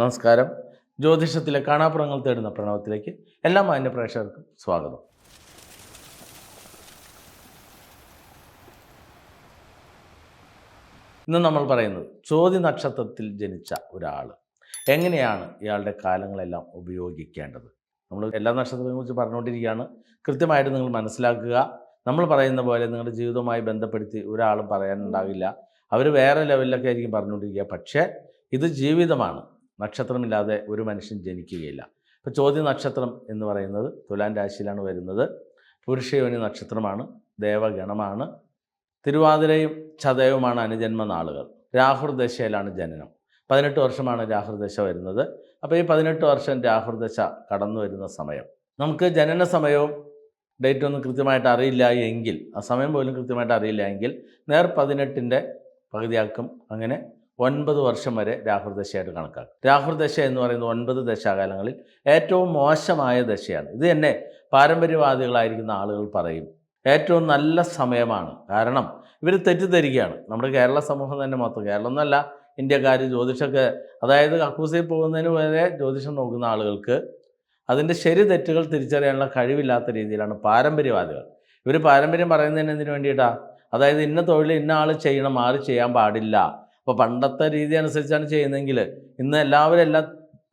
നമസ്കാരം. ജ്യോതിഷത്തിലെ കാണാപ്പുറങ്ങൾ തേടുന്ന പ്രണവത്തിലേക്ക് എല്ലാ മാന്യ പ്രേക്ഷകർക്കും സ്വാഗതം. ഇന്ന് നമ്മൾ പറയുന്നത് ചോദ്യ നക്ഷത്രത്തിൽ ജനിച്ച ഒരാൾ. എങ്ങനെയാണ് ഇയാളുടെ കാലങ്ങളെല്ലാം ഉപയോഗിക്കേണ്ടത്? നമ്മൾ എല്ലാ നക്ഷത്രങ്ങളെ കുറിച്ച് പറഞ്ഞുകൊണ്ടിരിക്കുകയാണ്. കൃത്യമായിട്ട് നിങ്ങൾ മനസ്സിലാക്കുക. നമ്മൾ പറയുന്ന പോലെ നിങ്ങളുടെ ജീവിതവുമായി ബന്ധപ്പെടുത്തി ഒരാളും പറയാനുണ്ടാകില്ല. അവർ വേറെ ലെവലിലൊക്കെ ആയിരിക്കും പറഞ്ഞുകൊണ്ടിരിക്കുക. പക്ഷേ ഇത് ജീവിതമാണ്. നക്ഷത്രമില്ലാതെ ഒരു മനുഷ്യൻ ജനിക്കുകയില്ല. ഇപ്പോൾ ചോദ്യ നക്ഷത്രം എന്ന് പറയുന്നത് തുലാൻ രാശിയിലാണ് വരുന്നത്. പുരുഷയോനി നക്ഷത്രമാണ് ദേവഗണമാണ്. തിരുവാതിരയും ചതയവുമാണ് അനുജന്മ നാളുകൾ. രാഹുർദശയിലാണ് ജനനം. പതിനെട്ട് വർഷമാണ് രാഹുർദശ വരുന്നത്. അപ്പോൾ ഈ പതിനെട്ട് വർഷം രാഹുർദശ കടന്നു വരുന്ന സമയം. നമുക്ക് ജനന സമയവും ഡേറ്റ് ഒന്നും കൃത്യമായിട്ട് അറിയില്ല എങ്കിൽ ആ സമയം പോലും കൃത്യമായിട്ട് അറിയില്ല എങ്കിൽ നേർ പതിനെട്ടിന്റെ പകുതിയാക്കും അങ്ങനെ ഒൻപത് വർഷം വരെ രാഹുർദശയായിട്ട് കണക്കാക്കും. രാഹുർദശ എന്ന് പറയുന്നത് ഒൻപത് ദശാകാലങ്ങളിൽ ഏറ്റവും മോശമായ ദശയാണ്. ഇത് തന്നെ പാരമ്പര്യവാദികളായിരിക്കുന്ന ആളുകൾ പറയും. ഏറ്റവും നല്ല സമയമാണ്. കാരണം ഇവർ തെറ്റിദ്ധരിക്കുകയാണ്. നമ്മുടെ കേരള സമൂഹം തന്നെ മൊത്തം കേരളം എന്നല്ല ഇന്ത്യക്കാർ ജ്യോതിഷമൊക്കെ അതായത് കക്കൂസിൽ പോകുന്നതിന് വരെ ജ്യോതിഷം നോക്കുന്ന ആളുകൾക്ക് അതിന്റെ ശരി തെറ്റുകൾ തിരിച്ചറിയാനുള്ള കഴിവില്ലാത്ത രീതിയിലാണ് പാരമ്പര്യവാദികൾ. ഇവർ പാരമ്പര്യം പറയുന്നതിന് എന്തിനു വേണ്ടിയിട്ടാണ് അതായത് ഇന്ന തൊഴിൽ ഇന്ന ആൾ ചെയ്യണം ആര് ചെയ്യാൻ പാടില്ല. അപ്പോൾ പണ്ടത്തെ രീതി അനുസരിച്ചാണ് ചെയ്യുന്നതെങ്കിൽ ഇന്ന് എല്ലാവരും എല്ലാ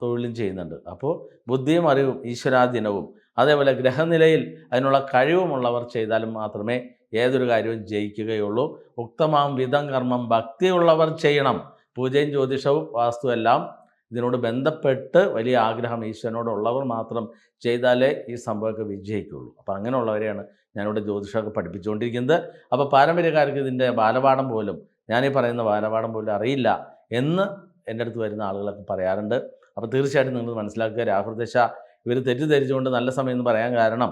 തൊഴിലും ചെയ്യുന്നുണ്ട്. അപ്പോൾ ബുദ്ധിയും അറിവും ഈശ്വരാധീനവും അതേപോലെ ഗ്രഹനിലയിൽ അതിനുള്ള കഴിവുമുള്ളവർ ചെയ്താലും മാത്രമേ ഏതൊരു കാര്യവും ജയിക്കുകയുള്ളൂ. ഉക്തമാം വിധം കർമ്മം ഭക്തിയുള്ളവർ ചെയ്യണം. പൂജയും ജ്യോതിഷവും വാസ്തു എല്ലാം ഇതിനോട് ബന്ധപ്പെട്ട് വലിയ ആഗ്രഹം ഈശ്വരനോടുള്ളവർ മാത്രം ചെയ്താലേ ഈ സംഭവമൊക്കെ വിജയിക്കുകയുള്ളൂ. അപ്പോൾ അങ്ങനെയുള്ളവരെയാണ് ഞാനിവിടെ ജ്യോതിഷമൊക്കെ പഠിപ്പിച്ചുകൊണ്ടിരിക്കുന്നത്. അപ്പോൾ പാരമ്പര്യക്കാർക്ക് ഇതിന്റെ ബാലപാഠം പോലും ഞാനീ പറയുന്ന ബാലപാഠം പോലും അറിയില്ല എന്ന് എന്റെ അടുത്ത് വരുന്ന ആളുകളൊക്കെ പറയാറുണ്ട്. അപ്പോൾ തീർച്ചയായിട്ടും നിങ്ങൾ മനസ്സിലാക്കുക രാഹുർദശ ഇവർ തെറ്റിദ്ധരിച്ചുകൊണ്ട് നല്ല സമയം എന്ന് പറയാൻ കാരണം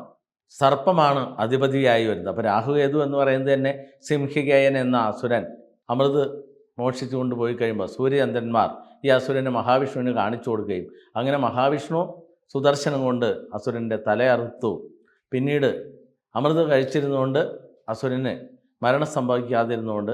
സർപ്പമാണ് അധിപതിയായി വരുന്നത്. അപ്പോൾ രാഹുകേതു എന്ന് പറയുന്നത് തന്നെ സിംഹികയൻ എന്ന അസുരൻ. അമൃത് മോഷിച്ചു കൊണ്ടുപോയി കഴിയുമ്പോൾ സൂര്യചന്ദ്രന്മാർ ഈ അസുരനെ മഹാവിഷ്ണുവിന് കാണിച്ചു കൊടുക്കുകയും അങ്ങനെ മഹാവിഷ്ണു സുദർശനം കൊണ്ട് അസുരന്റെ തലയറുത്തു പിന്നീട് അമൃത് കഴിച്ചിരുന്നുകൊണ്ട് അസുരന് മരണം സംഭവിക്കാതിരുന്നുകൊണ്ട്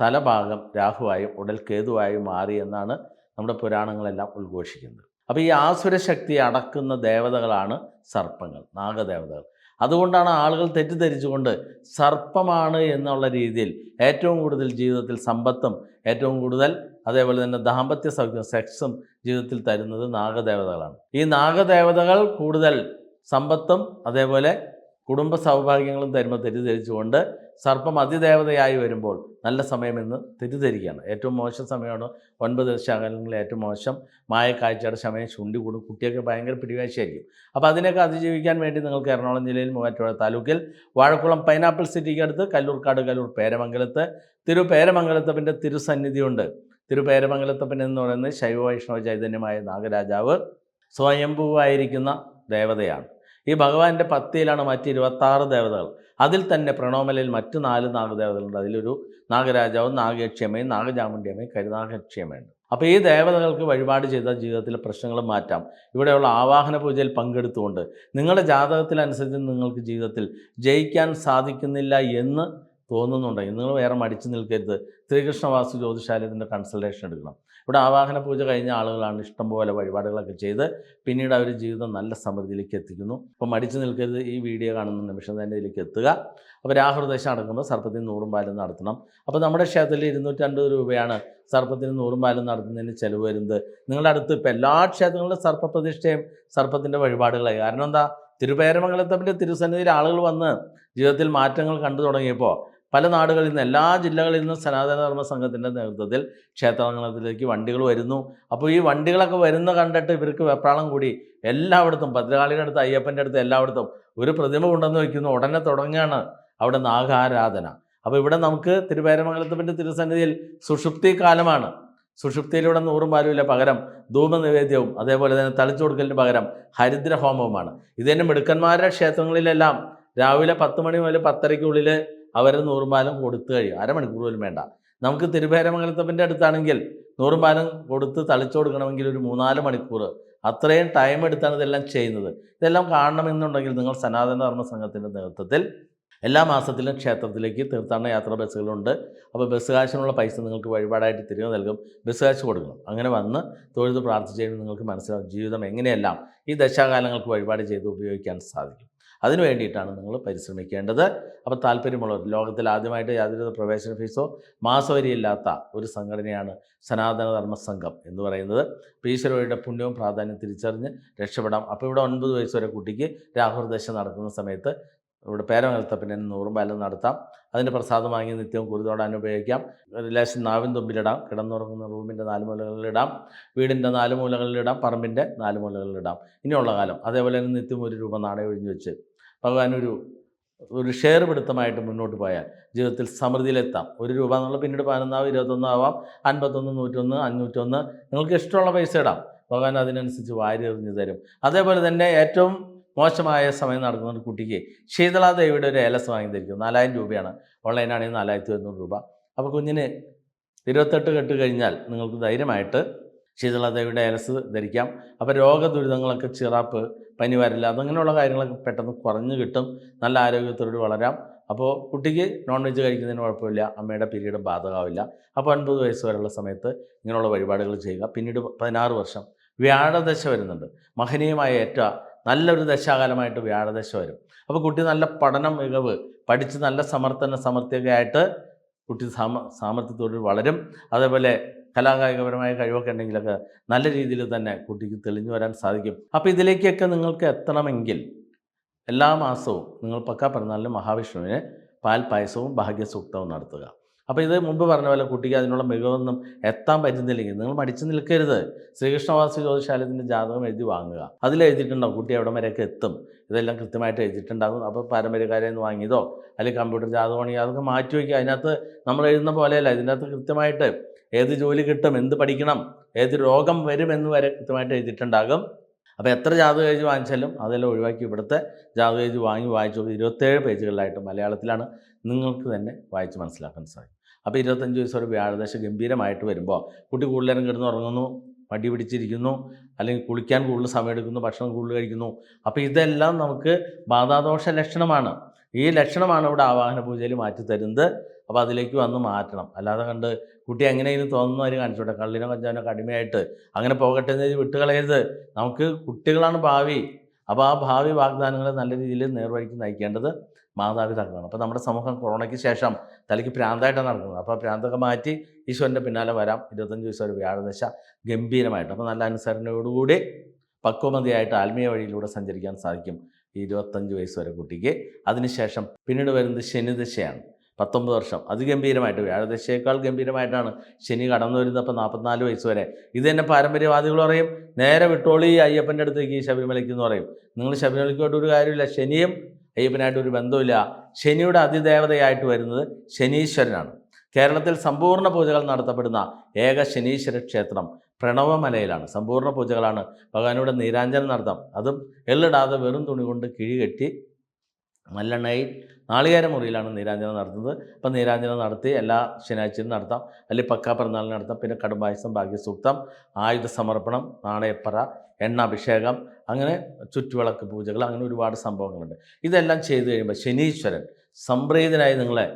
തലഭാഗം രാഹുവായും ഉടൽ കേതുവായും മാറി എന്നാണ് നമ്മുടെ പുരാണങ്ങളെല്ലാം ഉദ്ഘോഷിക്കുന്നത്. അപ്പോൾ ഈ ആസുര ശക്തി അടക്കുന്ന ദേവതകളാണ് സർപ്പങ്ങൾ നാഗദേവതകൾ. അതുകൊണ്ടാണ് ആളുകൾ തെറ്റിദ്ധരിച്ചുകൊണ്ട് സർപ്പമാണ് എന്നുള്ള രീതിയിൽ ഏറ്റവും കൂടുതൽ ജീവിതത്തിൽ സമ്പത്തും ഏറ്റവും കൂടുതൽ അതേപോലെ തന്നെ ദാമ്പത്യ സൗഖ്യം സെക്സും ജീവിതത്തിൽ തരുന്നത് നാഗദേവതകളാണ്. ഈ നാഗദേവതകൾ കൂടുതൽ സമ്പത്തും അതേപോലെ കുടുംബ സൗഭാഗ്യങ്ങളും തരുമ്പോൾ തെറ്റിദ്ധരിച്ചുകൊണ്ട് സർപ്പം അതിദേവതയായി വരുമ്പോൾ നല്ല സമയമെന്ന് തെറ്റിദ്ധരിക്കുകയാണ്. ഏറ്റവും മോശം സമയമാണ് ഒൻപത് ശകലങ്ങളിൽ ഏറ്റവും മോശം. മായക്കാഴ്ചയുടെ സമയം ചുണ്ടി കൂടും. കുട്ടിയൊക്കെ ഭയങ്കര പിടിവാശിയായിരിക്കും. അപ്പോൾ അതിനൊക്കെ അതിജീവിക്കാൻ വേണ്ടി നിങ്ങൾക്ക് എറണാകുളം ജില്ലയിൽ മൂവാറ്റുപുഴ താലൂക്കിൽ വാഴക്കുളം പൈനാപ്പിൾ സിറ്റിക്ക് അടുത്ത് കല്ലൂർക്കാട് കല്ലൂർ പേരമംഗലത്ത് തിരു പേരമംഗലത്തപ്പിന്റെ തിരുസന്നിധിയുണ്ട്. തിരു പേരമംഗലത്തപ്പൻ എന്ന് പറയുന്നത് ശൈവ വൈഷ്ണവ ചൈതന്യമായ നാഗരാജാവ് സ്വയംഭൂവായിരിക്കുന്ന ദേവതയാണ്. ഈ ഭഗവാന്റെ പത്തിയിലാണ് മറ്റ് ഇരുപത്താറ് ദേവതകൾ. അതിൽ തന്നെ പ്രണോമലയിൽ മറ്റ് നാല് നാഗദേവതകളുണ്ട്. അതിലൊരു നാഗരാജാവും നാഗയക്ഷിയമ്മയും നാഗചാമുണ്ടിയമ്മയും കരുനാഗക്ഷേമയുണ്ട് അപ്പോൾ ഈ ദേവതകൾക്ക് വഴിപാട് ചെയ്താൽ ജീവിതത്തിലെ പ്രശ്നങ്ങൾ മാറ്റാം. ഇവിടെയുള്ള ആവാഹന പൂജയിൽ പങ്കെടുത്തുകൊണ്ട് നിങ്ങളുടെ ജാതകത്തിനനുസരിച്ച് നിങ്ങൾക്ക് ജീവിതത്തിൽ ജയിക്കാൻ സാധിക്കുന്നില്ല എന്ന് തോന്നുന്നുണ്ടെങ്കിൽ നിങ്ങൾ വേറെ മടിച്ചു നിൽക്കരുത്. ശ്രീകൃഷ്ണ വാസ്തു ജ്യോതിശാലയത്തിന്റെ കൺസൾട്ടേഷൻ എടുക്കണം. ഇവിടെ ആവാഹന പൂജ കഴിഞ്ഞ ആളുകളാണ് ഇഷ്ടംപോലെ വഴിപാടുകളൊക്കെ ചെയ്ത് പിന്നീട് അവർ ജീവിതം നല്ല സമൃദ്ധിയിലേക്ക് എത്തിക്കുന്നു. അപ്പോൾ മടിച്ചു നിൽക്കരുത്. ഈ വീഡിയോ കാണുന്ന നിമിഷം തന്നെ ഇതിലേക്ക് എത്തുക. അപ്പോൾ രാഹുർദേശം നടക്കുമ്പോൾ സർപ്പത്തിന് നൂറും പാലും നടത്തണം. അപ്പോൾ നമ്മുടെ ക്ഷേത്രത്തിൽ ഇരുന്നൂറ്റമ്പത് രൂപയാണ് സർപ്പത്തിന് നൂറും പാലും നടത്തുന്നതിന് ചിലവ് വരുന്നത്. നിങ്ങളുടെ അടുത്ത് ഇപ്പോൾ എല്ലാ ക്ഷേത്രങ്ങളിലും സർപ്പപ്രതിഷ്ഠയും സർപ്പത്തിന്റെ വഴിപാടുകളായി. കാരണം എന്താ? തിരുപേരമംഗലത്തപ്പിന്റെ തിരുസന്നിധിയിൽ ആളുകൾ വന്ന് ജീവിതത്തിൽ മാറ്റങ്ങൾ കണ്ടു തുടങ്ങിയപ്പോൾ പല നാടുകളിൽ നിന്ന് എല്ലാ ജില്ലകളിൽ നിന്നും സനാതന ധർമ്മ സംഘത്തിന്റെ നേതൃത്വത്തിൽ ക്ഷേത്രാങ്കണത്തിലേക്ക് വണ്ടികൾ വരുന്നു. അപ്പോൾ ഈ വണ്ടികളൊക്കെ വരുന്ന കണ്ടിട്ട് ഇവർക്ക് വെപ്രാളം കൂടി. എല്ലായിടത്തും ഭദ്രകാളിയുടെ അടുത്ത് അയ്യപ്പന്റെ അടുത്ത് എല്ലായിടത്തും ഒരു പ്രതിമ കൊണ്ടുവന്ന് വയ്ക്കുന്നു. ഉടനെ തുടങ്ങിയാണ് അവിടെ നാഗാരാധന. അപ്പോൾ ഇവിടെ നമുക്ക് തിരുവേരമംഗലത്തിന്റെ തിരുസന്നിധിയിൽ സുഷുപ്തി കാലമാണ്. സുഷുപ്തിയിലൂടെ നൂറും പാലുമില്ല പകരം ധൂമനിവേദ്യവും അതേപോലെ തന്നെ തളിച്ചു കൊടുക്കലിന് പകരം ഹരിദ്ര ഹോമവുമാണ് ഇത് മിടുക്കന്മാരുടെ ക്ഷേത്രങ്ങളിലെല്ലാം രാവിലെ പത്ത് മണി മുതൽ പത്തരയ്ക്കുള്ളിൽ അവർ നൂറുമാലം കൊടുത്തു കഴിയും. അരമണിക്കൂർ പോലും വേണ്ട. നമുക്ക് തിരുവേരമംഗലത്തപ്പന്റെ അടുത്താണെങ്കിൽ നൂറുമാലം കൊടുത്ത് തളിച്ചു കൊടുക്കണമെങ്കിൽ ഒരു മൂന്നാൽ മണിക്കൂർ. അത്രയും ടൈം എടുത്താണ് ഇതെല്ലാം ചെയ്യുന്നത്. ഇതെല്ലാം കാണണമെന്നുണ്ടെങ്കിൽ നിങ്ങൾ സനാതന ധർമ്മ സംഘത്തിന്റെ നേതൃത്വത്തിൽ എല്ലാ മാസത്തിലും ക്ഷേത്രത്തിലേക്ക് തീർത്ഥാടന യാത്രാ ബസ്സുകളുണ്ട്. അപ്പോൾ ബസ് കാശിനുള്ള പൈസ നിങ്ങൾക്ക് വഴിപാടായിട്ട് തിരികെ നൽകും. ബസ് കാശ് കൊടുക്കണം. അങ്ങനെ വന്ന് തൊഴുത് പ്രാർത്ഥിച്ചു നിങ്ങൾക്ക് മനസ്സിലാവും ജീവിതം എങ്ങനെയെല്ലാം ഈ ദശാകാലങ്ങൾക്ക് വഴിപാട് ചെയ്ത് ഉപയോഗിക്കാൻ സാധിക്കും. അതിനു വേണ്ടിയിട്ടാണ് നിങ്ങൾ പരിശ്രമിക്കേണ്ടത്. അപ്പോൾ താല്പര്യമുള്ളവർ ലോകത്തിൽ ആദ്യമായിട്ട് യാതൊരു പ്രവേശന ഫീസോ മാസവരിയില്ലാത്ത ഒരു സംഘടനയാണ് സനാതന ധർമ്മ സംഘം എന്ന് പറയുന്നത്. അപ്പോൾ ഈശ്വരയുടെ പുണ്യവും പ്രാധാന്യം തിരിച്ചറിഞ്ഞ് രക്ഷപ്പെടാം. അപ്പോൾ ഇവിടെ ഒൻപത് വയസ്സ് വരെ കുട്ടിക്ക് രാഹുൽ ദശ നടക്കുന്ന സമയത്ത് ഇവിടെ പേരമംഗലത്തപ്പനെ നൂറും പാലം നടത്താം. അതിന്റെ പ്രസാദം വാങ്ങി നിത്യവും കുരുതോടാൻ ഉപയോഗിക്കാം. റിലേഷൻ നാവിൻ തുമ്പിലിടാം. കിടന്നുറങ്ങുന്ന റൂമിന്റെ നാല് മൂലകളിലിടാം. വീടിന്റെ നാല് മൂലകളിലിടാം. പറമ്പിന്റെ നാല് മൂലകളിലിടാം. ഇനിയുള്ള കാലം അതേപോലെ തന്നെ നിത്യം ഒരു രൂപ നാണയം ഒഴിഞ്ഞു വെച്ച് ഭഗവാൻ ഒരു ഒരു ഷെയർ പിടുത്തമായിട്ട് മുന്നോട്ട് പോയാൽ ജീവിതത്തിൽ സമൃദ്ധിയിലെത്താം. ഒരു രൂപ എന്നുള്ള പിന്നീട് പതിനൊന്നാവും ഇരുപത്തൊന്നാവാം അൻപത്തൊന്ന് നൂറ്റൊന്ന് അഞ്ഞൂറ്റൊന്ന് നിങ്ങൾക്ക് ഇഷ്ടമുള്ള പൈസ ഇടാം. ഭഗവാൻ അതിനനുസരിച്ച് വാരി എറിഞ്ഞു തരും. അതേപോലെ തന്നെ ഏറ്റവും മോശമായ സമയം നടക്കുന്ന ഒരു കുട്ടിക്ക് ശീതളാദേവിയുടെ ഒരു ഏലസ് വാങ്ങി തരിക്കും നാലായിരം രൂപയാണ്. ഓൺലൈനാണെങ്കിൽ നാലായിരത്തി ഒരുന്നൂറ് രൂപ. അപ്പോൾ കുഞ്ഞിന് ഇരുപത്തെട്ട് കെട്ട് കഴിഞ്ഞാൽ നിങ്ങൾക്ക് ധൈര്യമായിട്ട് ശീതളാദേവിയുടെ ഏലസ് ധരിക്കാം. അപ്പോൾ രോഗദുരിതങ്ങളൊക്കെ ചിറാപ്പ് പനി വരില്ല. അതങ്ങനെയുള്ള കാര്യങ്ങളൊക്കെ പെട്ടെന്ന് കുറഞ്ഞു കിട്ടും. നല്ല ആരോഗ്യത്തോട് വളരാം. അപ്പോൾ കുട്ടിക്ക് നോൺ വെജ് കഴിക്കുന്നതിന് കുഴപ്പമില്ല. അമ്മയുടെ പീരീഡ് ബാധകമാവില്ല. അപ്പോൾ അൻപത് വയസ്സ് വരെയുള്ള സമയത്ത് ഇങ്ങനെയുള്ള വഴിപാടുകൾ ചെയ്യുക. പിന്നീട് പതിനാറ് വർഷം വ്യാഴദശ വരുന്നുണ്ട്. മഹനീയമായ ഏറ്റ നല്ലൊരു ദശാകാലമായിട്ട് വ്യാഴദശ വരും. അപ്പോൾ കുട്ടി നല്ല പഠനം മികവ് പഠിച്ച് നല്ല സമർത്ഥന സമർത്ഥ്യൊക്കെ ആയിട്ട് കുട്ടി സാമ സാമർത്ഥ്യത്തോട് വളരും. അതേപോലെ കലാകായികപരമായ കഴിവൊക്കെ ഉണ്ടെങ്കിലൊക്കെ നല്ല രീതിയിൽ തന്നെ കുട്ടിക്ക് തെളിഞ്ഞു വരാൻ സാധിക്കും. അപ്പോൾ ഇതിലേക്കൊക്കെ നിങ്ങൾക്ക് എത്തണമെങ്കിൽ എല്ലാ മാസവും നിങ്ങൾ പക്ക പിറന്നാളിന് മഹാവിഷ്ണുവിന് പാൽ പായസവും ഭാഗ്യസൂക്തവും നടത്തുക. അപ്പോൾ ഇത് മുമ്പ് പറഞ്ഞ പോലെ കുട്ടിക്ക് അതിനുള്ള മികവൊന്നും എത്താൻ പറ്റുന്നില്ലെങ്കിൽ നിങ്ങൾ മടിച്ചു നിൽക്കരുത്. ശ്രീകൃഷ്ണവാസി ജ്യോതിശാലയത്തിന്റെ ജാതകം എഴുതി വാങ്ങുക. അതിൽ എഴുതിയിട്ടുണ്ടാവും കുട്ടി എവിടെ വരെയൊക്കെ എത്തും. ഇതെല്ലാം കൃത്യമായിട്ട് എഴുതിയിട്ടുണ്ടാകും അപ്പോൾ പാരമ്പര്യക്കാരെ നിന്ന് വാങ്ങിയതോ? അല്ലെങ്കിൽ കമ്പ്യൂട്ടർ ജാതകമാണെങ്കിൽ അതൊക്കെ മാറ്റി വയ്ക്കുക. അതിനകത്ത് നമ്മൾ എഴുതുന്ന പോലെയല്ല. ഇതിനകത്ത് കൃത്യമായിട്ട് ഏത് ജോലി കിട്ടും എന്ത് പഠിക്കണം ഏത് രോഗം വരും എന്ന് വരെ കൃത്യമായിട്ട് എഴുതിയിട്ടുണ്ടാകും. അപ്പോൾ എത്ര ജാതക പേജ് വാങ്ങിച്ചാലും അതെല്ലാം ഒഴിവാക്കി ഇവിടുത്തെ ജാതക പേജ് വാങ്ങി വായിച്ചു ഇരുപത്തേഴ് പേജുകളിലായിട്ട് മലയാളത്തിലാണ് നിങ്ങൾക്ക് തന്നെ വായിച്ച് മനസ്സിലാക്കാൻ സാധിക്കും. അപ്പോൾ ഇരുപത്തഞ്ച് വയസ്സ് ഒരു വ്യാഴദശ ഗംഭീരമായിട്ട് വരുമ്പോൾ കുട്ടി കൂടുതലേരം കിടന്നുറങ്ങുന്നു മടി പിടിച്ചിരിക്കുന്നു അല്ലെങ്കിൽ കുളിക്കാൻ കൂടുതൽ സമയം എടുക്കുന്നു ഭക്ഷണം കൂടുതൽ കഴിക്കുന്നു. അപ്പോൾ ഇതെല്ലാം നമുക്ക് ബാധാദോഷ ലക്ഷണമാണ്. ഈ ലക്ഷണമാണ് ഇവിടെ ആവാഹന പൂജയിൽ മാറ്റി തരുന്നത് അപ്പോൾ അതിലേക്ക് വന്ന് മാറ്റണം. അല്ലാതെ കണ്ട് കുട്ടി എങ്ങനെയെങ്കിലും അവർ കാണിച്ചോട്ടെ കള്ളിനോ കഞ്ചാനോ കടിമയായിട്ട് അങ്ങനെ പോകട്ടെ എന്ന് വിട്ടുകളയരുത്. നമുക്ക് കുട്ടികളാണ് ഭാവി. അപ്പോൾ ആ ഭാവി വാഗ്ദാനങ്ങളെ നല്ല രീതിയിൽ നേർവഴിക്ക് നയിക്കേണ്ടത് മാതാപിതാക്കളാണ്. അപ്പോൾ നമ്മുടെ സമൂഹം കൊറോണയ്ക്ക് ശേഷം തലയ്ക്ക് പ്രാന്തായിട്ടാണ് നടക്കുന്നത്. അപ്പോൾ പ്രാന്തൊക്കെ മാറ്റി ഈശ്വരന്റെ പിന്നാലെ വരാം. ഇരുപത്തഞ്ച് ദിവസം ഒരു വ്യാഴദശ ഗംഭീരമായിട്ട്. അപ്പോൾ നല്ല അനുസരണയോടുകൂടി പക്വമതിയായിട്ട് ആത്മീയ വഴിയിലൂടെ സഞ്ചരിക്കാൻ സാധിക്കും ഇരുപത്തഞ്ച് വയസ്സ് വരെ കുട്ടിക്ക്. അതിനുശേഷം പിന്നീട് വരുന്നത് ശനിദശയാണ്. പത്തൊമ്പത് വർഷം. അതിഗംഭീരമായിട്ട് വ്യാഴദശയേക്കാൾ ഗംഭീരമായിട്ടാണ് ശനി കടന്നു വരുന്നത് അപ്പോൾ നാൽപ്പത്തിനാല് വയസ്സ് വരെ. ഇത് തന്നെ പാരമ്പര്യവാദികൾ പറയും. നേരെ വിട്ടോളി അയ്യപ്പന്റെ അടുത്തേക്ക് ശബരിമലയ്ക്ക് എന്ന് പറയും. നിങ്ങൾ ശബരിമലയ്ക്കോട്ട് ഒരു കാര്യമില്ല. ശനിയും അയ്യപ്പനായിട്ട് ഒരു ബന്ധമില്ല ശനിയുടെ അതിദേവതയായിട്ട് വരുന്നത് ശനീശ്വരനാണ്. കേരളത്തിൽ സമ്പൂർണ പൂജകൾ നടത്തപ്പെടുന്ന ഏക ശനീശ്വര ക്ഷേത്രം പ്രണവമലയിലാണ്. സമ്പൂർണ പൂജകളാണ് ഭഗവാനോട് നീരാഞ്ജനം നടത്താം. അതും എള്ളിടാതെ വെറും തുണി കൊണ്ട് കിഴികെട്ടി നല്ലെണ്ണയിൽ നാളികേര മുറിയിലാണ് നീരാഞ്ജനം നടത്തുന്നത്. അപ്പം നീരാഞ്ജനം നടത്തി എല്ലാ ശനിയാഴ്ചയും നടത്താം. അല്ലെങ്കിൽ പക്കാ പിറന്നാളിന് നടത്താം. പിന്നെ കടുംബായസം ഭാഗ്യസൂക്തം ആയുധ സമർപ്പണം നാണയപ്പറ എണ്ണ അഭിഷേകം അങ്ങനെ ചുറ്റുവിളക്ക് പൂജകൾ അങ്ങനെ ഒരുപാട് സംഭവങ്ങളുണ്ട്. ഇതെല്ലാം ചെയ്തു കഴിയുമ്പോൾ ശനീശ്വരൻ സംപ്രീതനായി നിങ്ങളെ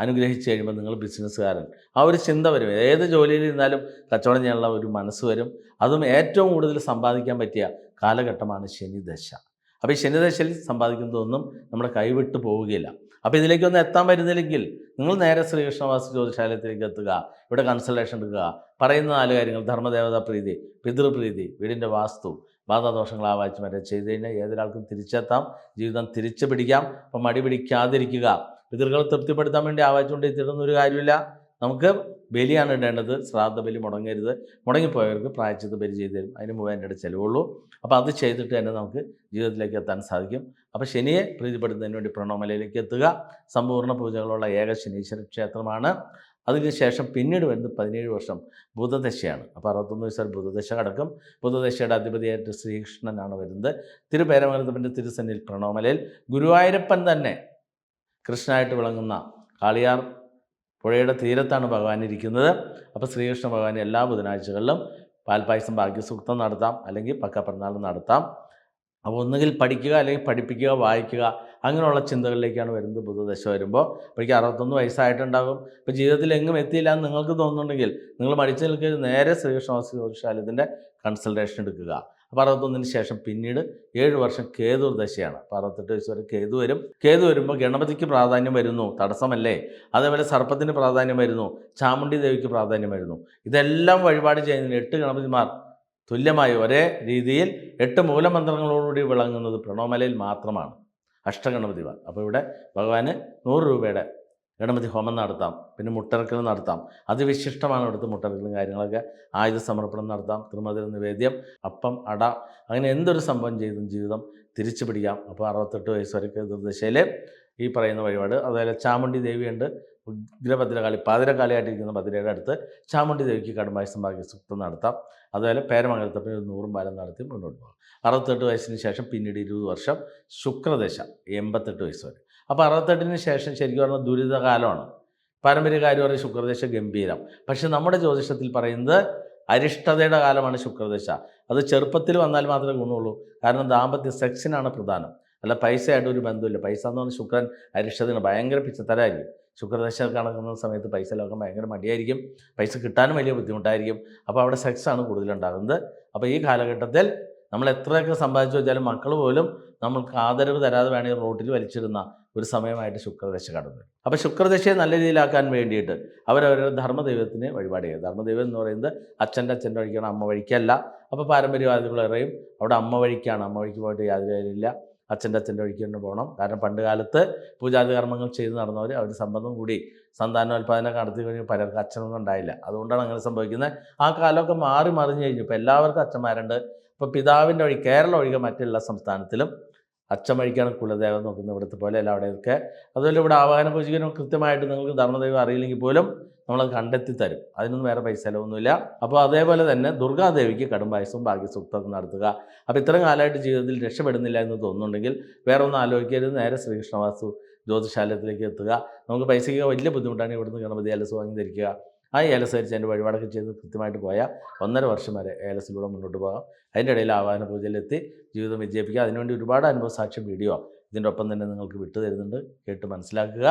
അനുഗ്രഹിച്ചു കഴിയുമ്പോൾ നിങ്ങൾ ബിസിനസ്സുകാരൻ. ആ ഒരു ചിന്ത വരും. ഏത് ജോലിയിൽ ഇരുന്നാലും കച്ചവടം ചെയ്യാനുള്ള ഒരു മനസ്സ് വരും. അതും ഏറ്റവും കൂടുതൽ സമ്പാദിക്കാൻ പറ്റിയ കാലഘട്ടമാണ് ശനിദശ. അപ്പോൾ ഈ ശനിദശയിൽ സമ്പാദിക്കുന്നതൊന്നും നമ്മുടെ കൈവിട്ട് പോവുകയില്ല. അപ്പോൾ ഇതിലേക്കൊന്നും എത്താൻ പറ്റുന്നില്ലെങ്കിൽ നിങ്ങൾ നേരെ ശ്രീകൃഷ്ണവാസി ജ്യോതിശാലയത്തിലേക്ക് എത്തുക ഇവിടെ കൺസൾട്ടേഷൻ എടുക്കുക പറയുന്ന നാല് കാര്യങ്ങൾ ധർമ്മദേവതാ പ്രീതി പിതൃപ്രീതി വീടിന്റെ വാസ്തു ബാധാദോഷങ്ങൾ ആവാച്ച് മറ്റേ ചെയ്ത് കഴിഞ്ഞാൽ ഏതൊരാൾക്കും തിരിച്ചെത്താം ജീവിതം തിരിച്ചു പിടിക്കാം അപ്പം മടി പിടിക്കാതിരിക്കുക. പിതൃകളെ തൃപ്തിപ്പെടുത്താൻ വേണ്ടി ആവാച്ചുകൊണ്ട് എത്തിയിട്ടൊന്നും ഒരു കാര്യമില്ല. നമുക്ക് ബലിയാണ് ഇടേണ്ടത് ശ്രാദ്ധ ബലി മുടങ്ങരുത്. മുടങ്ങിപ്പോയവർക്ക് പ്രായച്ചിത്ത ബലി ചെയ്ത് തരും അതിന് മുമ്പ് എന്റെ ചിലവുള്ളൂ. അപ്പോൾ അത് ചെയ്തിട്ട് തന്നെ നമുക്ക് ജീവിതത്തിലേക്ക് എത്താൻ സാധിക്കും. അപ്പോൾ ശനിയെ പ്രീതിപ്പെടുത്തുന്നതിന് വേണ്ടി പ്രണോമലയിലേക്ക് എത്തുക. സമ്പൂർണ പൂജകളുള്ള ഏക ശനീശ്വര ക്ഷേത്രമാണ്. അതിനുശേഷം പിന്നീട് വരുന്നത് പതിനേഴ് വർഷം ബുധദശയാണ്. അപ്പോൾ അറുപത്തൊന്ന് വയസ്സാൽ ബുധദശ കടക്കും ബുധദശയുടെ അധിപതിയായിട്ട് ശ്രീകൃഷ്ണനാണ് വരുന്നത്. തിരുപേരമംഗലത്തിന്റെ തിരുസന്നിൽ പ്രണോമലയിൽ ഗുരുവായൂരപ്പൻ തന്നെ കൃഷ്ണനായിട്ട് വിളങ്ങുന്ന കാളിയാർ പുഴയുടെ തീരത്താണ് ഭഗവാൻ ഇരിക്കുന്നത്. അപ്പോൾ ശ്രീകൃഷ്ണ ഭഗവാൻ എല്ലാ ബുധനാഴ്ചകളിലും പാൽപായസം ഭാഗ്യസൂക്തം നടത്താം അല്ലെങ്കിൽ പക്ക പിറന്നാൾ നടത്താം. അപ്പോൾ ഒന്നുകിൽ പഠിക്കുക അല്ലെങ്കിൽ പഠിപ്പിക്കുക വായിക്കുക അങ്ങനെയുള്ള ചിന്തകളിലേക്കാണ് വരുന്നത് ബുധദശ വരുമ്പോൾ അപ്പോഴേക്കും അറുപത്തൊന്ന് വയസ്സായിട്ടുണ്ടാകും. ഇപ്പോൾ ജീവിതത്തിൽ എങ്ങും എത്തിയില്ല എന്ന് നിങ്ങൾക്ക് തോന്നുന്നുണ്ടെങ്കിൽ നിങ്ങൾ മടിച്ചു നിൽക്കുക നേരെ ശ്രീകൃഷ്ണവാസി ജ്യോതിഷാലയത്തിന്റെ കൺസൾട്ടേഷൻ എടുക്കുക. അപ്പോൾ അറുപത്തൊന്നിന് ശേഷം പിന്നീട് ഏഴ് വർഷം കേതു ദശയാണ്. അപ്പോൾ അറുപത്തെട്ട് വയസ്സ് വരെ കേതു വരും. കേതു വരുമ്പോൾ ഗണപതിക്ക് പ്രാധാന്യം വരുന്നു. തടസ്സമല്ലേ? അതേപോലെ സർപ്പത്തിന് പ്രാധാന്യം വരുന്നു. ചാമുണ്ഡി ദേവിക്ക് പ്രാധാന്യം വരുന്നു. ഇതെല്ലാം വഴിപാട് ചെയ്യുന്നതിന് എട്ട് ഗണപതിമാർ തുല്യമായി ഒരേ രീതിയിൽ എട്ട് മൂലമന്ത്രങ്ങളോടുകൂടി വിളങ്ങുന്നത് പ്രണോമലയിൽ മാത്രമാണ്. അഷ്ടഗണപതിമാർ. അപ്പോൾ ഇവിടെ ഭഗവാന് നൂറ് രൂപയുടെ ഗണപതി ഹോമം നടത്താം. പിന്നെ മുട്ടറക്കൽ നടത്താം. അതിവിശിഷ്ടമാണ് ഇവിടുത്തെ മുട്ടറക്കലും കാര്യങ്ങളൊക്കെ. ആയുധ സമർപ്പണം നടത്താം. തിരുമതിര നിവേദ്യം അപ്പം അട അങ്ങനെ എന്തൊരു സംഭവം ചെയ്തും ജീവിതം തിരിച്ചു പിടിക്കാം. അപ്പോൾ അറുപത്തെട്ട് വയസ്സ് വരെ ദുർദശയിൽ ഈ പറയുന്ന വഴിപാട്. അതുപോലെ ചാമുണ്ടി ദേവിയുണ്ട്. ഉഗ്രഭദ്രകാളി പാതിരക്കാളിയായിട്ടിരിക്കുന്ന ഭദ്രയുടെ അടുത്ത് ചാമുണ്ഡി ദേവിക്ക് കടുംബായുസം ഭാഗ്യ സുഖം നടത്താം. അതുപോലെ പേരമംഗലത്തപ്പിന് ഒരു നൂറും ബാലം നടത്തി മുന്നോട്ട് പോകാം. അറുപത്തെട്ട് വയസ്സിന് ശേഷം പിന്നീട് ഇരുപത് വർഷം ശുക്രദശ എൺപത്തെട്ട് വയസ്സ് വരെ. അപ്പോൾ അറുപത്തെട്ടിന് ശേഷം ശരിക്കും പറഞ്ഞാൽ ദുരിതകാലമാണ്. പാരമ്പര്യകാര്യം പറയും ശുക്രദശ ഗംഭീരം. പക്ഷെ നമ്മുടെ ജ്യോതിഷത്തിൽ പറയുന്നത് അരിഷ്ടതയുടെ കാലമാണ് ശുക്രദശ. അത് ചെറുപ്പത്തിൽ വന്നാൽ മാത്രമേ ഗുണമുള്ളൂ. കാരണം ദാമ്പത്യ സെക്സിനാണ് പ്രധാനം. അല്ല പൈസയായിട്ട് ഒരു ബന്ധമില്ല. പൈസ എന്ന് പറഞ്ഞാൽ ശുക്രൻ അരിഷ്ടതയാണ്. ഭയങ്കര പിച്ചത്തരായിരിക്കും. ശുക്രദശ കണക്കുന്ന സമയത്ത് പൈസ ലോകം ഭയങ്കര മടിയായിരിക്കും. പൈസ കിട്ടാനും വലിയ ബുദ്ധിമുട്ടായിരിക്കും. അപ്പോൾ അവിടെ സെക്സാണ് കൂടുതലുണ്ടാകുന്നത്. അപ്പോൾ ഈ കാലഘട്ടത്തിൽ നമ്മൾ എത്രയൊക്കെ സമ്പാദിച്ചു വെച്ചാലും മക്കൾ പോലും നമ്മൾക്ക് ആദരവ് തരാതെ വേണമെങ്കിൽ റോട്ടിൽ വലിച്ചിടുന്ന ഒരു സമയമായിട്ട് ശുക്രദശ കടന്നു. അപ്പോൾ ശുക്രദശയെ നല്ല രീതിയിലാക്കാൻ വേണ്ടിയിട്ട് അവരവരുടെ ധർമ്മദൈവത്തിന് വഴിപാട് ചെയ്യുക. ധർമ്മദൈവം എന്ന് പറയുന്നത് അച്ഛന്റെ അച്ഛന്റെ വഴിക്കാണ് അമ്മ വഴിക്കല്ല. അപ്പോൾ പാരമ്പര്യവാദികളേറെയും അവിടെ അമ്മ വഴിക്കാണ്. അമ്മ വഴിക്ക് പോയിട്ട് യാതൊരു കാര്യമില്ല അച്ഛന്റെ അച്ഛന്റെ വഴിക്ക് തന്നെ പോകണം. കാരണം പണ്ട് കാലത്ത് പൂജാതി കർമ്മങ്ങൾ ചെയ്ത് നടന്നവർ അവർ സംബന്ധം കൂടി സന്താനോൽപാദനം നടത്തി കഴിഞ്ഞ് പലർക്കും അച്ഛനൊന്നും ഉണ്ടായില്ല. അതുകൊണ്ടാണ് അങ്ങനെ സംഭവിക്കുന്നത്. ആ കാലമൊക്കെ മാറി മറിഞ്ഞു കഴിഞ്ഞു. ഇപ്പോൾ എല്ലാവർക്കും അച്ഛന്മാരുണ്ട്. ഇപ്പോൾ പിതാവിന്റെ വഴി കേരളം ഒഴികെ മറ്റെല്ലാ സംസ്ഥാനത്തിലും അച്ഛൻ വഴിക്കാണ് കുലദേവം നോക്കുന്നത് ഇവിടുത്തെ പോലെ അല്ല അവിടെയൊക്കെ. അതുപോലെ ഇവിടെ ആവാഹന പൂജിക്കനും കൃത്യമായിട്ട് നിങ്ങൾക്ക് ധർമ്മദൈവം അറിയില്ലെങ്കിൽ പോലും നമ്മളത് കണ്ടെത്തി തരും അതിനൊന്നും വേറെ പൈസ ചിലവൊന്നുമില്ല അപ്പോൾ അതേപോലെ തന്നെ ദുർഗാദേവിക്ക് കടുംബായസവും ഭാഗ്യസൂക്തവും നടത്തുക. അപ്പോൾ ഇത്രയും കാലമായിട്ട് ജീവിതത്തിൽ രക്ഷപ്പെടുന്നില്ല എന്ന് തോന്നുന്നുണ്ടെങ്കിൽ വേറെ ഒന്നും ആലോചിക്കരുത്. നേരെ ശ്രീകൃഷ്ണവാസു ജ്യോതിശാലയത്തിലേക്ക് എത്തുക. നമുക്ക് പൈസയ്ക്ക് വലിയ ബുദ്ധിമുട്ടാണ് ഇവിടുന്ന് ഗണപതി അലസ് വാങ്ങി ധരിക്കുക. ആ ഏലസരിച്ച് അതിന്റെ വഴിപാടൊക്കെ ചെയ്ത് കൃത്യമായിട്ട് പോയാൽ ഒന്നര വർഷം വരെ ഏലസിലൂടെ മുന്നോട്ട് പോകാം. അതിന്റെ ഇടയിൽ ആവാഹന പൂജയിലെത്തി ജീവിതം വിജയിപ്പിക്കുക. അതിനുവേണ്ടി ഒരുപാട് അനുഭവ സാക്ഷ്യം വീഡിയോ ഇതിന്റെ ഒപ്പം തന്നെ നിങ്ങൾക്ക് വിട്ടു തരുന്നുണ്ട്. കേട്ട് മനസ്സിലാക്കുക.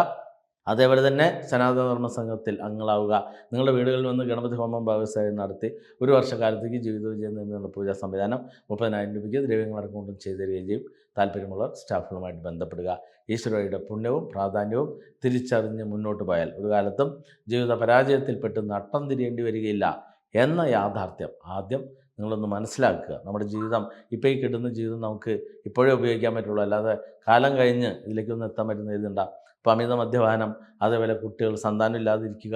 അതേപോലെ തന്നെ സനാതന ധർമ്മ സംഘത്തിൽ അംഗങ്ങളാവുക. നിങ്ങളുടെ വീടുകളിൽ വന്ന് ഗണപതി ഹോമം ഭാഗവസായം നടത്തി ഒരു വർഷക്കാലത്തേക്ക് ജീവിത വിജയം നേടുന്ന പൂജാ സംവിധാനം മുപ്പതിനായിരം രൂപയ്ക്ക് ദ്രവ്യങ്ങളടക്കം കൊണ്ടും ചെയ്തു തരികയും ചെയ്യും. താല്പര്യമുള്ള സ്റ്റാഫുകളുമായിട്ട് ബന്ധപ്പെടുക. ഈശ്വരയുടെ പുണ്യവും പ്രാധാന്യവും തിരിച്ചറിഞ്ഞ് മുന്നോട്ട് പോയാൽ ഒരു കാലത്തും ജീവിത പരാജയത്തിൽപ്പെട്ട് നട്ടം തിരിയേണ്ടി വരികയില്ല എന്ന യാഥാർത്ഥ്യം ആദ്യം നിങ്ങളൊന്ന് മനസ്സിലാക്കുക. നമ്മുടെ ജീവിതം ഇപ്പോൾ ഈ കിട്ടുന്ന ജീവിതം നമുക്ക് ഇപ്പോഴേ ഉപയോഗിക്കാൻ പറ്റുള്ളൂ. അല്ലാതെ കാലം കഴിഞ്ഞ് ഇതിലേക്കൊന്നും എത്താൻ പറ്റുന്ന എഴുതണ്ട ഇപ്പം അമിത മദ്യപാനം അതേപോലെ കുട്ടികൾ സന്താനം ഇല്ലാതിരിക്കുക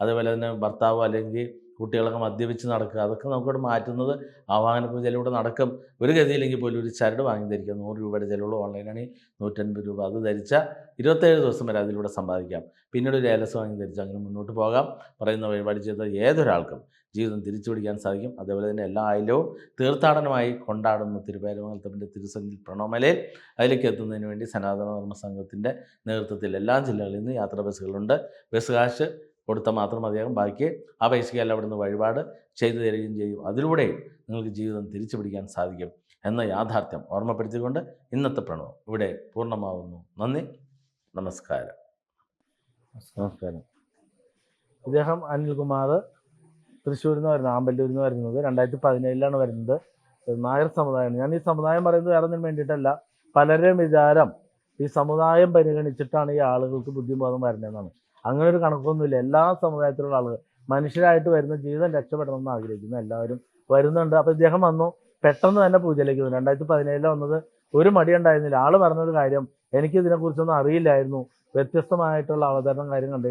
അതേപോലെ തന്നെ ഭർത്താവ് അല്ലെങ്കിൽ കുട്ടികളൊക്കെ മദ്യപിച്ച് നടക്കുക അതൊക്കെ നമുക്കിവിടെ മാറ്റുന്നത് ആവാഹന പൂജയിലൂടെ നടക്കും. ഒരു ഗതിയില്ലെങ്കിൽ പോലും ഒരു ചരട് വാങ്ങി ധരിക്കുക നൂറ് രൂപയുടെ ചിലവുള്ള ഓൺലൈനാണെങ്കിൽ നൂറ്റൻപത് രൂപ. അത് ധരിച്ചാൽ ഇരുപത്തേഴ് ദിവസം വരെ അതിലൂടെ സമ്പാദിക്കാം. പിന്നീട് ഒരു ഏലസ് വാങ്ങി ധരിച്ച് അങ്ങനെ മുന്നോട്ട് പോകാം. പറയുന്ന വഴിപാട് ചെയ്ത ഏതൊരാൾക്കും ജീവിതം തിരിച്ചു പിടിക്കാൻ സാധിക്കും. അതേപോലെ തന്നെ എല്ലാ ആയില്യവും തീർത്ഥാടനമായി കൊണ്ടാടുന്ന തിരുപ്പേരമംഗലത്തപ്പന്റെ തിരുസന്നിൽ പ്രണോമലയിൽ അതിലേക്ക് എത്തുന്നതിന് വേണ്ടി സനാതന ധർമ്മ സംഘത്തിന്റെ നേതൃത്വത്തിൽ എല്ലാ ജില്ലകളിൽ നിന്ന് യാത്രാ ബസ്സുകളുണ്ട്. ബസ് കാശ് കൊടുത്താൽ മാത്രം മതിയാകും. ബാക്കി ആ പൈസയ്ക്കെല്ലാം അവിടുന്ന് വഴിപാട് ചെയ്തു തരികയും ചെയ്യും. അതിലൂടെ നിങ്ങൾക്ക് ജീവിതം തിരിച്ചു പിടിക്കാൻ സാധിക്കും എന്ന യാഥാർത്ഥ്യം ഓർമ്മപ്പെടുത്തിക്കൊണ്ട് ഇന്നത്തെ പ്രണവം ഇവിടെ പൂർണമാവുന്നു. നന്ദി. നമസ്കാരം. നമസ്കാരം. ഇദ്ദേഹം അനിൽകുമാർ തൃശ്ശൂരിൽ നിന്ന് വരുന്നത് ആമ്പല്ലൂരിൽ നിന്ന് വരുന്നത് രണ്ടായിരത്തി പതിനേഴിലാണ് വരുന്നത്. നായർ സമുദായമാണ് ഞാൻ ഈ സമുദായം പറയുന്നത് വേറെ ഒന്നിനും വേണ്ടിയിട്ടല്ല. പലരുടെയും വിചാരം ഈ സമുദായം പരിഗണിച്ചിട്ടാണ് ഈ ആളുകൾക്ക് ബുദ്ധിബോധം വരുന്നതെന്നാണ്. അങ്ങനെ ഒരു കണക്കൊന്നുമില്ല. എല്ലാ സമുദായത്തിലുള്ള ആളുകൾ മനുഷ്യരായിട്ട് വരുന്ന ജീവിതം രക്ഷപ്പെടണമെന്ന് ആഗ്രഹിക്കുന്നു എല്ലാവരും വരുന്നുണ്ട്. അപ്പോൾ ഇദ്ദേഹം വന്നു. പെട്ടെന്ന് തന്നെ പൂജയിലേക്ക് വന്നു. രണ്ടായിരത്തി പതിനേഴിൽ വന്നത് ഒരു മടി ഉണ്ടായിരുന്നില്ല ആൾ പറഞ്ഞൊരു കാര്യം എനിക്ക് ഇതിനെക്കുറിച്ചൊന്നും അറിയില്ലായിരുന്നു. വ്യത്യസ്തമായിട്ടുള്ള അവതരണം കാര്യം കണ്ടു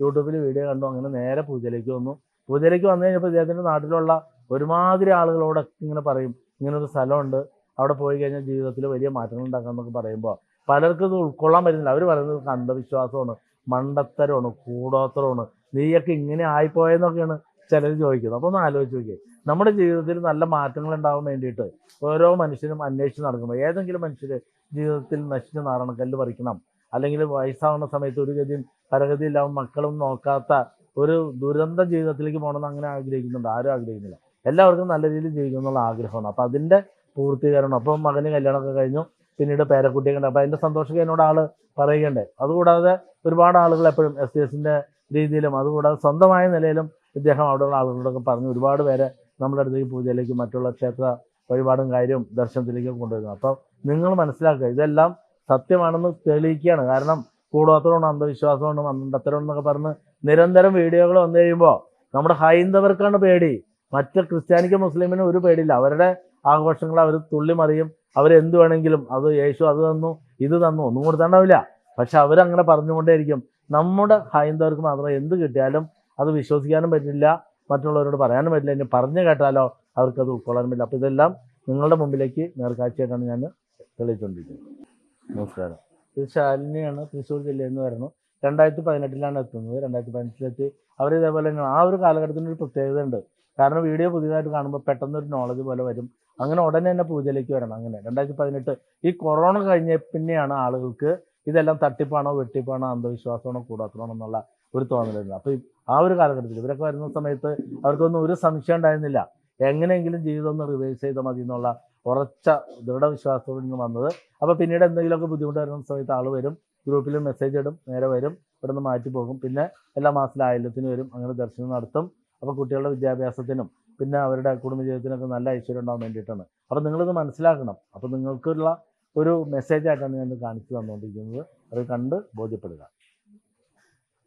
യൂട്യൂബിൽ വീഡിയോ കണ്ടു. അങ്ങനെ നേരെ പൂജയിലേക്ക് വന്നു. പൂജയിലേക്ക് വന്നു കഴിഞ്ഞപ്പോൾ ഇദ്ദേഹത്തിന്റെ നാട്ടിലുള്ള ഒരുമാതിരി ആളുകളോട് ഇങ്ങനെ പറയും ഇങ്ങനെ ഒരു സ്ഥലമുണ്ട് അവിടെ പോയി കഴിഞ്ഞാൽ ജീവിതത്തിൽ വലിയ മാറ്റങ്ങൾ ഉണ്ടാക്കാമെന്നൊക്കെ പറയുമ്പോൾ പലർക്കും ഇത് ഉൾക്കൊള്ളാൻ പറ്റുന്നില്ല. അവർ പറയുന്നത് അന്ധവിശ്വാസമാണ് മണ്ടത്തരമാണ് കൂടോത്തരമാണ് നീയൊക്കെ ഇങ്ങനെ ആയിപ്പോയെന്നൊക്കെയാണ് ചിലർ ചോദിക്കുന്നത്. അപ്പോൾ ഒന്ന് ആലോചിച്ച് നോക്കിയേ നമ്മുടെ ജീവിതത്തിൽ നല്ല മാറ്റങ്ങൾ ഉണ്ടാവാൻ വേണ്ടിയിട്ട് ഓരോ മനുഷ്യനും അന്വേഷിച്ച് നടക്കുമ്പോൾ ഏതെങ്കിലും മനുഷ്യർ ജീവിതത്തിൽ നശിച്ച് നാറണം കല്ല് പറിക്കണം അല്ലെങ്കിൽ വയസ്സാവുന്ന സമയത്ത് ഒരു ഗതിയും പരഗതിയില്ലാവും മക്കളും നോക്കാത്ത ഒരു ദുരന്ത ജീവിതത്തിലേക്ക് പോകണമെന്ന് അങ്ങനെ ആഗ്രഹിക്കുന്നുണ്ട്. ആരും ആഗ്രഹിക്കുന്നില്ല. എല്ലാവർക്കും നല്ല രീതിയിൽ ജീവിക്കണം എന്നുള്ള ആഗ്രഹമാണ്. അപ്പം അതിന്റെ പൂർത്തീകരണം അപ്പം മകന് കല്യാണമൊക്കെ കഴിഞ്ഞു. പിന്നീട് പേരക്കുട്ടിയെ കണ്ടു. അപ്പം അതിന്റെ സന്തോഷമൊക്കെ എന്നോട് ആൾ പറയുകയുണ്ടേ അതുകൂടാതെ ഒരുപാട് ആളുകൾ എപ്പോഴും എസ് ഡി എസിന്റെ രീതിയിലും അതുകൂടാതെ സ്വന്തമായ നിലയിലും ഇദ്ദേഹം അവിടെയുള്ള ആളുകളോടൊക്കെ പറഞ്ഞു. ഒരുപാട് പേരെ നമ്മുടെ അടുത്തേക്ക് പൂജയിലേക്ക് മറ്റുള്ള ക്ഷേത്ര വഴിപാടും കാര്യവും ദർശനത്തിലേക്ക് കൊണ്ടുവരുന്നു. അപ്പം നിങ്ങൾ മനസ്സിലാക്കുക ഇതെല്ലാം സത്യമാണെന്ന് തെളിയിക്കുകയാണ്. കാരണം കൂടോത്രമാണ് അന്ധവിശ്വാസമാണ് മണ്ടത്തരം എന്നൊക്കെ പറഞ്ഞ് നിരന്തരം വീഡിയോകൾ വന്നു കഴിയുമ്പോൾ നമ്മുടെ ഹൈന്ദവർക്കാണ് പേടി. മറ്റ് ക്രിസ്ത്യാനിക്കും മുസ്ലിമിനും ഒരു പേടിയില്ല. അവരുടെ ആഘോഷങ്ങൾ അവർ തുള്ളിമറിയും അവരെന്ത് വേണമെങ്കിലും അത് യേശു അത് തന്നു ഇത് തന്നു ഒന്നും കൊടുത്താണ്ടാവില്ല. പക്ഷെ അവരങ്ങനെ പറഞ്ഞുകൊണ്ടേയിരിക്കും. നമ്മുടെ ഹൈന്ദവർക്ക് മാത്രം എന്ത് കിട്ടിയാലും അത് വിശ്വസിക്കാനും പറ്റില്ല. മറ്റുള്ളവരോട് പറയാനും പറ്റില്ല. ഇനി പറഞ്ഞു കേട്ടാലോ അവർക്കത് ഉൾക്കൊള്ളാനും പറ്റില്ല. അപ്പോൾ ഇതെല്ലാം നിങ്ങളുടെ മുമ്പിലേക്ക് നേർക്കാഴ്ചയായിട്ടാണ് ഞാൻ തെളിയിച്ചുകൊണ്ടിരിക്കുന്നത് നമസ്കാരം. ഇത് ശാലിനിയാണ് തൃശ്ശൂർ ജില്ലയിൽ നിന്ന് വരുന്നു. രണ്ടായിരത്തി പതിനെട്ടിലാണ് എത്തുന്നത്. രണ്ടായിരത്തി പതിനെട്ടിലെത്തി അവർ ഇതേപോലെ തന്നെ ആ ഒരു കാലഘട്ടത്തിന് ഒരു പ്രത്യേകത ഉണ്ട്. കാരണം വീഡിയോ പുതിയതായിട്ട് കാണുമ്പോൾ പെട്ടെന്ന് ഒരു നോളജ് പോലെ വരും. അങ്ങനെ ഉടനെ തന്നെ പൂജയിലേക്ക് വരണം. അങ്ങനെ രണ്ടായിരത്തി പതിനെട്ട് ഈ കൊറോണ കഴിഞ്ഞ പിന്നെയാണ് ആളുകൾക്ക് ഇതെല്ലാം തട്ടിപ്പാണോ വെട്ടിപ്പാണോ അന്ധവിശ്വാസമാണോ കൂടാത്തണോ എന്നുള്ള ഒരു തോന്നലുണ്ട് അപ്പോൾ ആ ഒരു കാലഘട്ടത്തിൽ ഇവരൊക്കെ വരുന്ന സമയത്ത് അവർക്കൊന്നും ഒരു സംശയം ഉണ്ടായിരുന്നില്ല. എങ്ങനെയെങ്കിലും ജീവിതം ഒന്ന് റിവേഴ്സ് ചെയ്താൽ മതി എന്നുള്ള ഉറച്ച ദൃഢവിശ്വാസത്തോടെ നിന്ന് വന്നത്. അപ്പോൾ പിന്നീട് എന്തെങ്കിലുമൊക്കെ ബുദ്ധിമുട്ട് വരുന്ന സമയത്ത് ആൾ വരും. ഗ്രൂപ്പിൽ മെസ്സേജ് ഇടും നേരെ വരും ഇവിടെ നിന്ന് മാറ്റി പോകും. പിന്നെ എല്ലാ മാസത്തിലും ആയില്യത്തിന് വരും അങ്ങനെ ദർശനം നടത്തും. അപ്പോൾ കുട്ടികളുടെ വിദ്യാഭ്യാസത്തിനും പിന്നെ അവരുടെ കുടുംബജീവിതത്തിനൊക്കെ നല്ല ഐശ്വര്യം ഉണ്ടാകാൻ വേണ്ടിയിട്ടാണ്. അപ്പോൾ നിങ്ങളിത് മനസ്സിലാക്കണം. അപ്പോൾ നിങ്ങൾക്കുള്ള ഒരു മെസ്സേജായിട്ടാണ് ഞാൻ കാണിച്ചു തന്നുകൊണ്ടിരിക്കുന്നത്. അത് കണ്ട് ബോധ്യപ്പെടുക.